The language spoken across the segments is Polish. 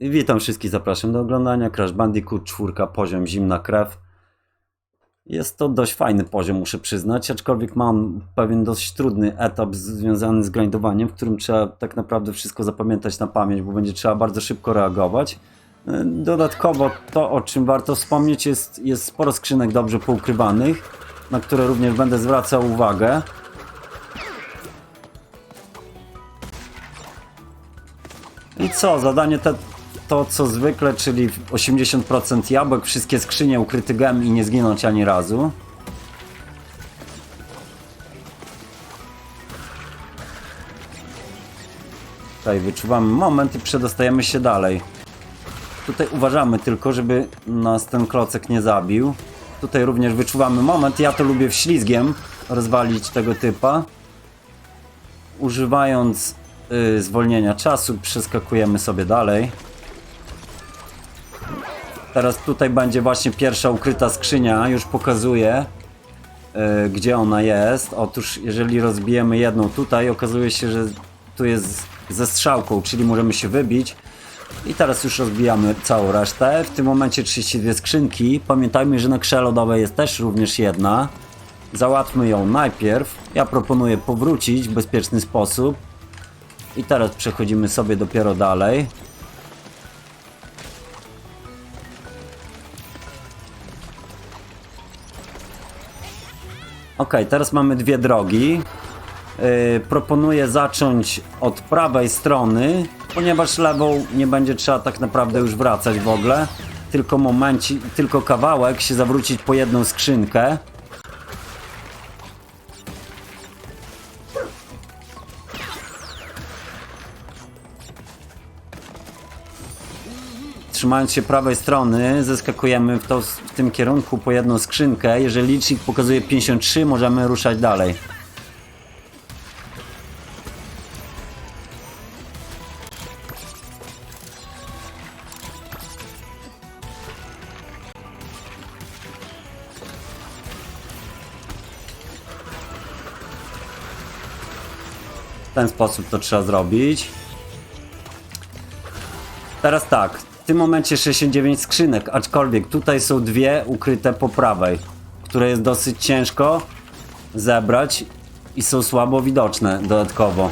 Witam wszystkich, zapraszam do oglądania Crash Bandicoot 4, poziom Zimna Krew. Jest to dość fajny poziom, muszę przyznać, aczkolwiek mam pewien dość trudny etap związany z grindowaniem, w którym trzeba tak naprawdę wszystko zapamiętać na pamięć, bo będzie trzeba bardzo szybko reagować. Dodatkowo to, o czym warto wspomnieć, jest, jest sporo skrzynek dobrze poukrywanych, na które również będę zwracał uwagę. I co, zadanie te, to co zwykle, czyli 80% jabłek, wszystkie skrzynie ukryty gem i nie zginąć ani razu. Tutaj wyczuwamy moment i przedostajemy się dalej. Tutaj uważamy tylko, żeby nas ten klocek nie zabił. Tutaj również wyczuwamy moment. Ja to lubię wślizgiem rozwalić tego typa. Używając y, zwolnienia czasu przeskakujemy sobie dalej. Teraz tutaj będzie właśnie pierwsza ukryta skrzynia. Już pokazuję, y, gdzie ona jest. Otóż jeżeli rozbijemy jedną tutaj, okazuje się, że tu jest ze strzałką, czyli możemy się wybić. I teraz już rozbijamy całą resztę. W tym momencie 32 skrzynki. Pamiętajmy, że na krze lodowej jest też również jedna. Załatwmy ją najpierw. Ja proponuję powrócić w bezpieczny sposób. I teraz przechodzimy sobie dopiero dalej. Ok, teraz mamy dwie drogi. Yy, proponuję zacząć od prawej strony, ponieważ lewą nie będzie trzeba tak naprawdę już wracać w ogóle. Tylko momenci, tylko kawałek się zawrócić po jedną skrzynkę. Trzymając się prawej strony, zeskakujemy w, to, w tym kierunku po jedną skrzynkę. Jeżeli licznik pokazuje 53, możemy ruszać dalej. W ten sposób to trzeba zrobić. Teraz tak, tym momencie 69 skrzynek, aczkolwiek tutaj są dwie ukryte po prawej, które jest dosyć ciężko zebrać i są słabo widoczne dodatkowo.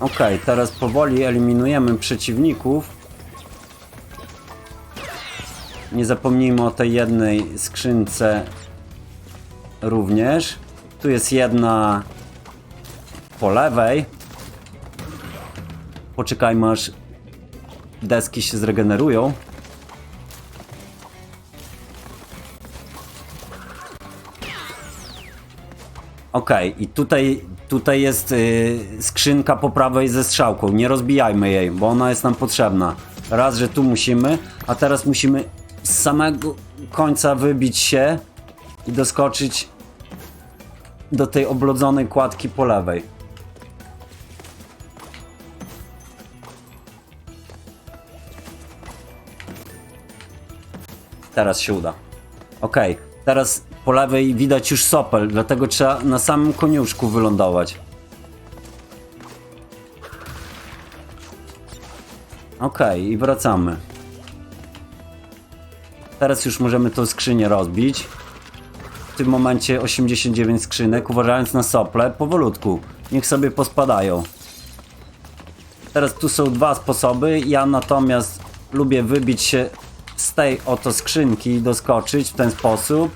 Ok, teraz powoli eliminujemy przeciwników. Nie zapomnijmy o tej jednej skrzynce również. Tu jest jedna po lewej. Poczekajmy aż deski się zregenerują. Ok, i tutaj, tutaj jest y, skrzynka po prawej ze strzałką. Nie rozbijajmy jej, bo ona jest nam potrzebna. Raz, że tu musimy, a teraz musimy z samego końca wybić się i doskoczyć do tej oblodzonej kładki po lewej. Teraz się uda. Ok, teraz po lewej widać już sopel, dlatego trzeba na samym koniuszku wylądować. Ok, i wracamy. Teraz już możemy tą skrzynię rozbić w tym momencie 89 skrzynek, uważając na sople, powolutku. Niech sobie pospadają. Teraz tu są dwa sposoby. Ja natomiast lubię wybić się z tej oto skrzynki doskoczyć w ten sposób.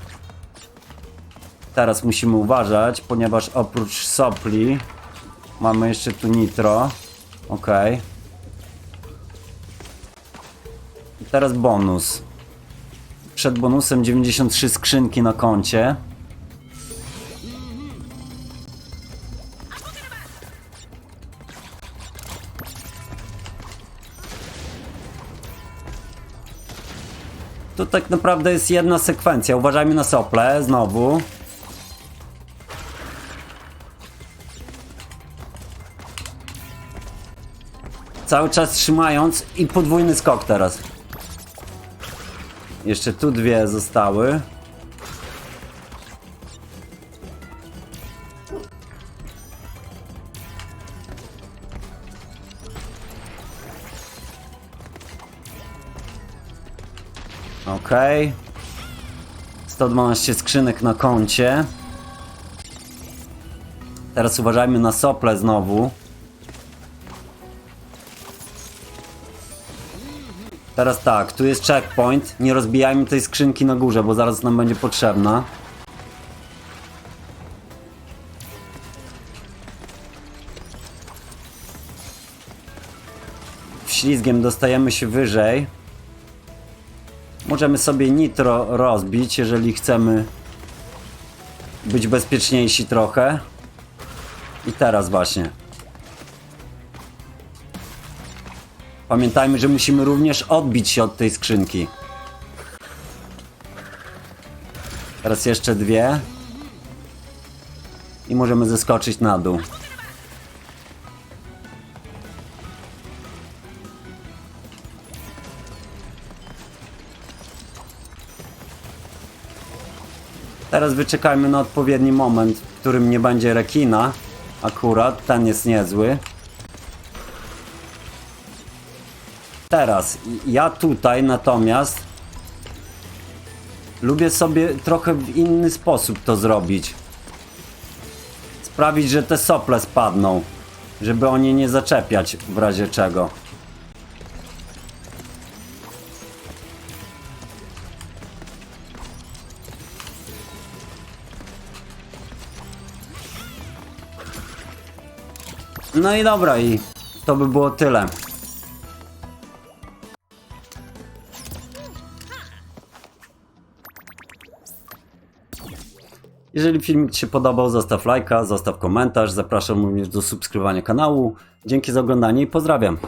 Teraz musimy uważać, ponieważ oprócz sopli mamy jeszcze tu nitro. Ok. I teraz bonus. Przed bonusem 93 skrzynki na koncie. Tu tak naprawdę jest jedna sekwencja. Uważajmy na sople znowu. Cały czas trzymając i podwójny skok teraz. Jeszcze tu dwie zostały. Okej. 112 skrzynek na koncie. Teraz uważajmy na sople znowu. Teraz tak, tu jest checkpoint. Nie rozbijajmy tej skrzynki na górze, bo zaraz nam będzie potrzebna. Ślizgiem dostajemy się wyżej. Możemy sobie nitro rozbić, jeżeli chcemy być bezpieczniejsi trochę. I teraz właśnie. Pamiętajmy, że musimy również odbić się od tej skrzynki. Teraz jeszcze dwie. I możemy zeskoczyć na dół. Teraz wyczekajmy na odpowiedni moment, w którym nie będzie rekina. Akurat, ten jest niezły. Teraz, ja tutaj natomiast lubię sobie trochę w inny sposób to zrobić. Sprawić, że te sople spadną, żeby o nie nie zaczepiać w razie czego. No i dobra, i to by było tyle. Jeżeli filmik Ci się podobał, zostaw lajka, zostaw komentarz. Zapraszam również do subskrybowania kanału. Dzięki za oglądanie i pozdrawiam.